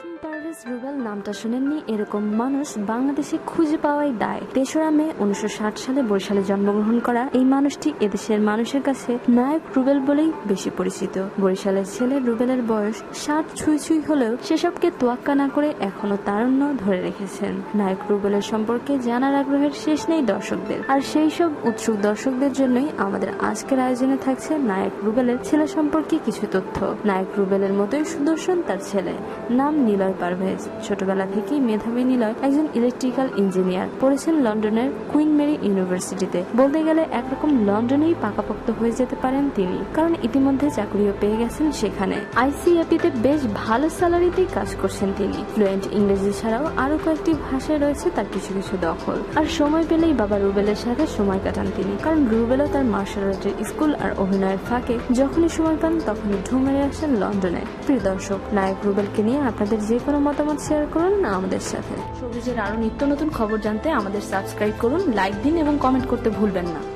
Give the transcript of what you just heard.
ইয়াসমিন পারভেজ রুবেল নামটা শুনেননি। এরকম মানুষ বাংলাদেশে খুঁজে পাওয়াই দায়। তেসরা মে উনিশশো ষাট সালে বরিশালে জন্মগ্রহণ করা এই মানুষটি এদেশের মানুষের কাছে নায়ক রুবেল বলেই বেশি পরিচিত। বরিশালের ছেলে রুবেলের বয়স ষাট ছুঁই ছুঁই হলেও সেসবকে তোয়াক্কা না করে এখনও তারুণ্য ধরে রেখেছেন। নায়ক রুবেলের সম্পর্কে জানার আগ্রহের শেষ নেই দর্শকদের। আর সেই সব উৎসুক দর্শকদের জন্যই আমাদের আজকের আয়োজনে থাকছে নায়ক রুবেলের ছেলে সম্পর্কে কিছু তথ্য। নায়ক রুবেলের মতোই সুদর্শন তার ছেলে। নাম নিলয় পারভেজ। ছোটবেলা থেকেই মেধাবী নিলয় একজন ইলেকট্রিক্যাল ইঞ্জিনিয়ার পড়েছেন লন্ডনের কুইন মেরি ইউনিভার্সিটিতে। বলতে গেলে একরকম লন্ডনেই পাকাপোক্ত হয়ে যেতে পারেন তিনি। কারণ ইতিমধ্যে চাকরিও পেয়ে গেছেন সেখানে। আইসিএপিতে বেশ ভালো স্যালারিতেই কাজ করছেন তিনি। ফ্লুয়েন্ট ইংরেজি ছাড়াও আরও কয়েকটি ভাষায় রয়েছে তার কিছু কিছু দখল। আর সময় পেলেই বাবা রুবেলের সাথে সময় কাটান তিনি। কারণ রুবেলও তার মার্শাল আর্টের স্কুল আর অভিনয়ের ফাঁকে যখনই সময় পান তখনই ঢু আসেন লন্ডনে। প্রিয় দর্শক, নায়ক রুবেলকে নিয়ে আপনাদের যে কোনো মতামত শেয়ার করুন না আমাদের সাথে। সবুজের আরও নিত্য নতুন খবর জানতে আমাদের সাবস্ক্রাইব করুন লাইক দিন এবং কমেন্ট করতে ভুলবেন না।